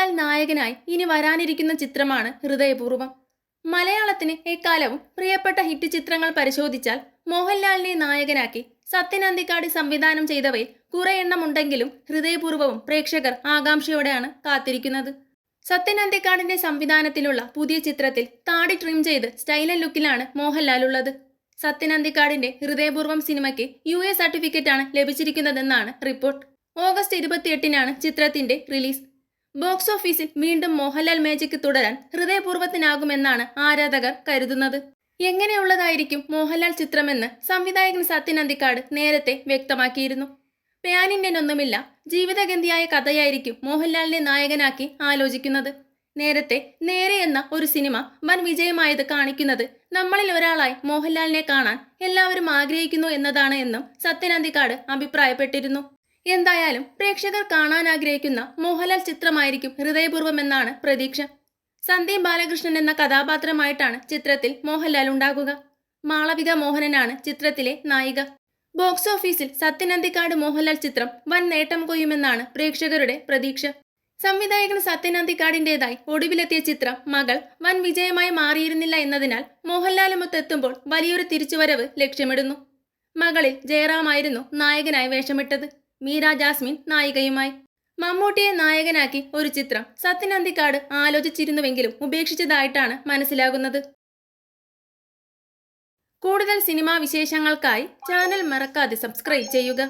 മോഹൻലാൽ നായകനായി ഇനി വരാനിരിക്കുന്ന ചിത്രമാണ് ഹൃദയപൂർവം. മലയാളത്തിന് എക്കാലവും പ്രിയപ്പെട്ട ഹിറ്റ് ചിത്രങ്ങൾ പരിശോധിച്ചാൽ മോഹൻലാലിനെ നായകനാക്കി സത്യൻ അന്തിക്കാട് സംവിധാനം ചെയ്തവയിൽ കുറെ എണ്ണമുണ്ടെങ്കിലും ഹൃദയപൂർവവും പ്രേക്ഷകർ ആകാംക്ഷയോടെയാണ് കാത്തിരിക്കുന്നത്. സത്യൻ അന്തിക്കാടിന്റെ സംവിധാനത്തിലുള്ള പുതിയ ചിത്രത്തിൽ താടി ട്രിം ചെയ്ത് സ്റ്റൈലൻ ലുക്കിലാണ് മോഹൻലാൽ ഉള്ളത് സത്യൻ അന്തിക്കാടിന്റെ ഹൃദയപൂർവം സിനിമയ്ക്ക് യു എ സർട്ടിഫിക്കറ്റ് ആണ് ലഭിച്ചിരിക്കുന്നതെന്നാണ് റിപ്പോർട്ട്. ഓഗസ്റ്റ് ഇരുപത്തിയെട്ടിനാണ് ചിത്രത്തിന്റെ റിലീസ്. ബോക്സ് ഓഫീസിൽ വീണ്ടും മോഹൻലാൽ മാജിക് തുടരാൻ ഹൃദയപൂർവത്തിനാകുമെന്നാണ് ആരാധകർ കരുതുന്നത്. എങ്ങനെയുള്ളതായിരിക്കും മോഹൻലാൽ ചിത്രമെന്ന് സംവിധായകൻ സത്യൻ അന്തിക്കാട് നേരത്തെ വ്യക്തമാക്കിയിരുന്നു. ഒന്നുമില്ല ജീവിതഗന്ധിയായ കഥയായിരിക്കും മോഹൻലാലിനെ നായകനാക്കി ആലോചിക്കുന്നത്. നേരത്തെ നേരെ എന്ന ഒരു സിനിമ വൻ വിജയമായത് കാണിക്കുന്നത് നമ്മളിൽ ഒരാളായി മോഹൻലാലിനെ കാണാൻ എല്ലാവരും ആഗ്രഹിക്കുന്നു എന്നതാണ് എന്നും സത്യൻ അന്തിക്കാട് അഭിപ്രായപ്പെട്ടിരുന്നു. എന്തായാലും പ്രേക്ഷകർ കാണാൻ ആഗ്രഹിക്കുന്ന മോഹൻലാൽ ചിത്രമായിരിക്കും ഹൃദയപൂർവം എന്നാണ് പ്രതീക്ഷ. സന്ദീപ് ബാലകൃഷ്ണൻ എന്ന കഥാപാത്രമായിട്ടാണ് ചിത്രത്തിൽ മോഹൻലാൽ ഉണ്ടാകുക. മാളവിക മോഹനനാണ് ചിത്രത്തിലെ നായിക. ബോക്സ് ഓഫീസിൽ സത്യനന്ദിക്കാട് മോഹൻലാൽ ചിത്രം വൻ നേട്ടം കൊയ്യുമെന്നാണ് പ്രേക്ഷകരുടെ പ്രതീക്ഷ. സംവിധായകൻ സത്യനന്ദിക്കാടിന്റേതായി ഒടുവിലെത്തിയ ചിത്രം മകൾ വൻ വിജയമായി മാറിയിരുന്നില്ല എന്നതിനാൽ മോഹൻലാലുമൊത്തെത്തുമ്പോൾ വലിയൊരു തിരിച്ചുവരവ് ലക്ഷ്യമിടുന്നു. മകളിൽ ജയറാമായിരുന്നു നായകനായി വേഷമിട്ടത്. മീര ജാസ്മിൻ നായികയുമായി. മമ്മൂട്ടിയെ നായകനാക്കി ഒരു ചിത്രം സത്യനന്ദിക്കാട് ആലോചിച്ചിരുന്നുവെങ്കിലും ഉപേക്ഷിച്ചതായിട്ടാണ് മനസ്സിലാകുന്നത്. കൂടുതൽ സിനിമാ വിശേഷങ്ങൾക്കായി ചാനൽ മറക്കാതെ സബ്സ്ക്രൈബ് ചെയ്യുക.